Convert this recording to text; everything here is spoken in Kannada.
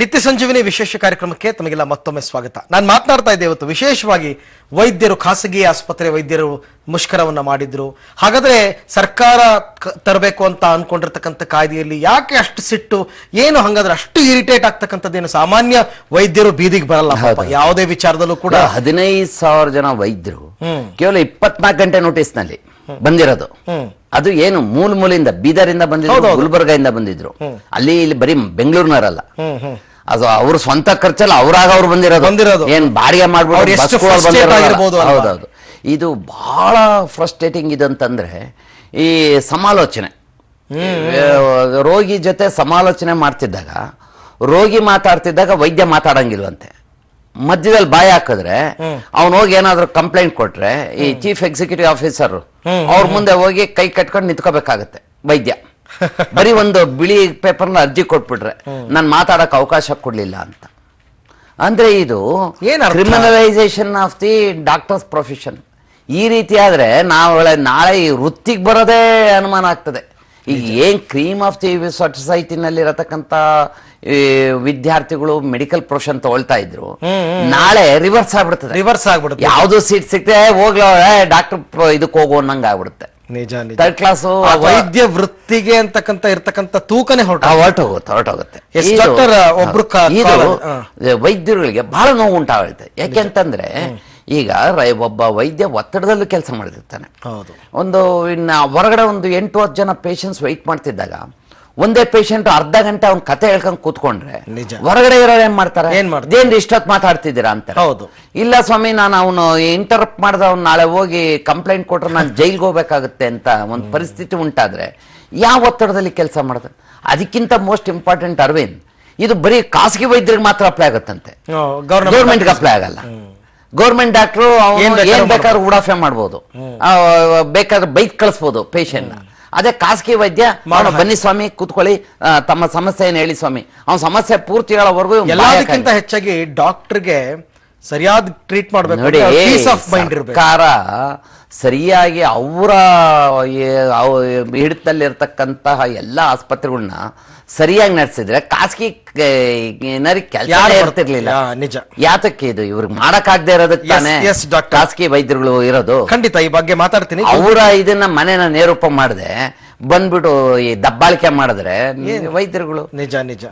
ನಿತ್ಯ ಸಂಜೀವಿನಿ ವಿಶೇಷ ಕಾರ್ಯಕ್ರಮಕ್ಕೆ ತಮಗೆಲ್ಲ ಮತ್ತೊಮ್ಮೆ ಸ್ವಾಗತ. ನಾನು ಮಾತನಾಡ್ತಾ ಇದ್ದೆ ಇವತ್ತು. ವಿಶೇಷವಾಗಿ ವೈದ್ಯರು ಖಾಸಗಿ ಆಸ್ಪತ್ರೆ ವೈದ್ಯರು ಮುಷ್ಕರವನ್ನು ಮಾಡಿದ್ರು. ಹಾಗಾದ್ರೆ ಸರ್ಕಾರ ತರಬೇಕು ಅಂತ ಅನ್ಕೊಂಡಿರ್ತಕ್ಕಂಥ ಕಾಯ್ದೆಯಲ್ಲಿ ಯಾಕೆ ಅಷ್ಟು ಸಿಟ್ಟು ಏನು ಹಂಗಾದ್ರೆ ಅಷ್ಟು ಇರಿಟೇಟ್ ಆಗ್ತಕ್ಕಂಥದ್ದೇನು ಸಾಮಾನ್ಯ ವೈದ್ಯರು ಬೀದಿಗೆ ಬರಲ್ಲ. ಯಾವುದೇ ವಿಚಾರದಲ್ಲೂ ಕೂಡ ಹದಿನೈದು ಸಾವಿರ ಜನ ವೈದ್ಯರು ಕೇವಲ ಇಪ್ಪತ್ನಾಲ್ಕು ಗಂಟೆ ನೋಟಿಸ್ನಲ್ಲಿ ಬಂದಿರೋದು. ಅದು ಏನು ಮೂಲ ಮೂಲಿಂದ ಬೀದರಿಂದ ಬಂದಿದ್ರು ಗುಲ್ಬರ್ಗ ಇಂದ ಬಂದಿದ್ರು. ಅಲ್ಲಿ ಇಲ್ಲಿ ಬರೀ ಬೆಂಗಳೂರಿನವರಲ್ಲ. ಅದು ಅವ್ರ ಸ್ವಂತ ಖರ್ಚಲ್ಲ ಅವ್ರಾಗ ಅವ್ರು ಬಂದಿರೋದು. ಬಂದಿರೋದು. ಏನ್ ಬಾಡಿಗೆ ಅವ್ರು ಮಾಡ್ಬಿಟ್ಟು ಎಷ್ಟು ಬಸ್ಗಳು frustrate ಬಂದಿರೋದಲ್ಲ. ಆಗಿರ್ಬೋದು ಅಲ್ವಾ? ಹೌದೌದು. ಇದು ಬಹಳ ಫ್ರಸ್ಟ್ರೇಟಿಂಗ್ ಇದಂತಂದ್ರೆ ಈ ಸಮಾಲೋಚನೆ. ಆ, ರೋಗಿ ಜೊತೆ ಸಮಾಲೋಚನೆ ಮಾಡ್ತಿದ್ದಾಗ ರೋಗಿ ಮಾತಾಡ್ತಿದ್ದಾಗ ವೈದ್ಯ ಮಾತಾಡಂಗಿಲ್ವಂತೆ. ಮಧ್ಯದಲ್ಲಿ ಬಾಯಿ ಹಾಕಿದ್ರೆ ಅವ್ನು ಹೋಗಿ ಏನಾದ್ರು ಕಂಪ್ಲೇಂಟ್ ಕೊಟ್ರೆ ಈ ಚೀಫ್ ಎಕ್ಸಿಕ್ಯೂಟಿವ್ ಆಫೀಸರ್ ಅವ್ರ ಮುಂದೆ ಹೋಗಿ ಕೈ ಕಟ್ಕೊಂಡು ನಿಂತ್ಕೋಬೇಕಾಗತ್ತೆ ವೈದ್ಯ. ಬರೀ ಒಂದು ಬಿಳಿ ಪೇಪರ್ನ ಅರ್ಜಿ ಕೊಟ್ಬಿಟ್ರೆ. ನಾನು ಮಾತಾಡಕ್ಕೆ ಅವಕಾಶ ಕೊಡ್ಲಿಲ್ಲ ಅಂತ. ಅಂದ್ರೆ ಇದು? Criminalisation of the doctors profession ಈ ರೀತಿ ಆದ್ರೆ ನಾವು ನಾಳೆ ಈ ವೃತ್ತಿಗೆ ಬರೋದೇ ಅನುಮಾನ ಆಗ್ತದೆ. ಈಗ ಏನ್ ಕ್ರೀಮ್ ಆಫ್ ದಿ ಸೊಸೈಟಿನಲ್ಲಿರತಕ್ಕಂಥ ವಿದ್ಯಾರ್ಥಿಗಳು ಮೆಡಿಕಲ್ ಪ್ರೊಫೆಷನ್ ತಗೊಳ್ತಾ ಇದ್ರು ನಾಳೆ ರಿವರ್ಸ್ ಆಗ್ಬಿಡ್ತದೆ. ರಿವರ್ಸ್ ಆಗ್ಬಿಡುತ್ತೆ. ಯಾವುದು ಸೀಟ್ ಸಿಕ್ತೆ ಹೋಗ್ಲೋ ಡಾಕ್ಟರ್ ಇದಕ್ಕೆ ಹೋಗು ಅನ್ನಂಗ ಆಗ್ಬಿಡುತ್ತೆ. ನಿಜ ನಿಜ. ಥರ್ಡ್ ಕ್ಲಾಸ್ ವೈದ್ಯ ವೃತ್ತಿಗೆ ಅಂತಕ್ಕಂತ ಇರ್ತಕ್ಕಂಥ ತೂಕನೇ ಹೊರಟ. ಹೊರಟೋಗುತ್ತೆ ಹೊರಟೋಗುತ್ತೆ ಎಸ್ ಇದು- ಡಾಕ್ಟರ್ ಒಬ್ರು ಕ- ಇದು ಕಾಲ- ಹಾ. ವೈದ್ಯರುಗಳಿಗೆ ಬಹಳ ನೋವು ಉಂಟಾಗುತ್ತೆ ಯಾಕೆಂತಂದ್ರೆ ಈಗ ರೈ- ಒಬ್ಬ ವೈದ್ಯ ಒತ್ತಡದಲ್ಲೂ ಕೆಲಸ ಮಾಡಿರ್ತಾನೆ ಹೌದು. ಒಂದು ಇನ್ನ ಹೊರಗಡೆ ಒಂದು ಎಂಟು ಹತ್ತು ಜನ ಪೇಷಂಟ್ಸ್ ವೆಯ್ಟ್ ಮಾಡ್ತಿದ್ದಾಗ ಒಂದೇ ಪೇಷಂಟ್ ಅರ್ಧ ಗಂಟೆ ಅವ್ನ ಕತೆ ಹೇಳ್ಕೊಂಡ್ ಕೂತ್ಕೊಂಡ್ರೆ ಹೊರಗಡೆ ಇರೋರು ಏನ್ ಮಾಡ್ತಾರೆ? ಏನ್ ಇಷ್ಟೊತ್ತು ಮಾತಾಡ್ತಿದ್ದೀರಾ ಅಂತ. ಹೌದು. ಇಲ್ಲ ಸ್ವಾಮಿ ನಾನು ಅವನು ಇಂಟರಪ್ಟ್ ಮಾಡ್ದ ಅವ್ನು ನಾಳೆ ಹೋಗಿ ಕಂಪ್ಲೇಂಟ್ ಕೊಟ್ರೆ ನಾನು ಜೈಲ್ಗೆ ಹೋಗ್ಬೇಕಾಗುತ್ತೆ ಅಂತ ಒಂದು ಪರಿಸ್ಥಿತಿ ಉಂಟಾದ್ರೆ ಯಾವ ಒತ್ತಡದಲ್ಲಿ ಕೆಲಸ ಮಾಡಿದ್ರೆ ಅದಕ್ಕಿಂತ ಮೋಸ್ಟ್ ಇಂಪಾರ್ಟೆಂಟ್ ಅರವಿಂದ್ ಇದು ಬರೀ ಖಾಸಗಿ ವೈದ್ಯರಿಗೆ ಮಾತ್ರ ಅಪ್ಲೈ ಆಗುತ್ತಂತೆ. ಗೌರ್ಮೆಂಟ್ ಗೌರ್ಮೆಂಟ್ಗೆ ಅಪ್ಲೈ ಆಗಲ್ಲ. ಗೌರ್ಮೆಂಟ್ ಡಾಕ್ಟ್ರು ಏನ್ ಬೇಕಾದ್ರೂ ಏನ್ ಬೇಕಾದ್ರೂ ಉಡಾಫೆ ಮಾಡ್ಬೋದು. ಬೇಕಾದ್ರೆ ಬೈಕ್ ಕಳಿಸ್ಬೋದು ಪೇಷಂಟ್ ಅದೇ ಖಾಸಗಿ ವೈದ್ಯ ಮಾಡೋ ಬನ್ನಿ ಸ್ವಾಮಿ ಕೂತ್ಕೊಳ್ಳಿ. ತಮ್ಮ ಸಮಸ್ಯೆ ಏನ್ ಹೇಳಿ ಸ್ವಾಮಿ? ಅವ್ನ ಸಮಸ್ಯೆ ಪೂರ್ತಿ ಹೇಳೋವರೆಗೂ ಎಲ್ಲದಕ್ಕಿಂತ ಹೆಚ್ಚಾಗಿ ಡಾಕ್ಟರ್ಗೆ ಸರಿಯಾದ ಟ್ರೀಟ್ ಮಾಡಬೇಕು ನೋಡಿ ಪೀಸ್ ಆಫ್ ಮೈಂಡ್ ಇರಬೇಕು ಸರ್ಕಾರ ಸರಿಯಾಗಿ ಅವರ ಹಿಡಿತಲ್ಲಿರ್ತಕ್ಕಂತಹ ಎಲ್ಲ ಆಸ್ಪತ್ರೆಗಳನ್ನ ಸರಿಯಾಗಿ ನಡೆಸಿದ್ರೆ ಖಾಸಗಿ ಕೆಲಸ ಯಾರು ಇರ್ತಿರ್ಲಿಲ್ಲ ನಿಜ. ಯಾತಕ್ಕೆ ಇದು? ಇವ್ರಿಗೆ ಮಾಡಕ್ಕಾಗದೆ ಇರೋದಕ್ಕೆ ತಾನೇ. ಖಾಸಗಿ ವೈದ್ಯರುಗಳು ಇರೋದು? ಖಂಡಿತ ಈ ಬಗ್ಗೆ ಮಾತಾಡ್ತೀನಿ. ಅವರ ಇದನ್ನ ಮನೆನ ನೇರೂಪ ಮಾಡಿದೆ ಬಂದ್ಬಿಟ್ಟು ಈ ದಬ್ಬಾಳಿಕೆ ಮಾಡಿದ್ರೆ ವೈದ್ಯರುಗಳು. ನಿಜ ನಿಜ.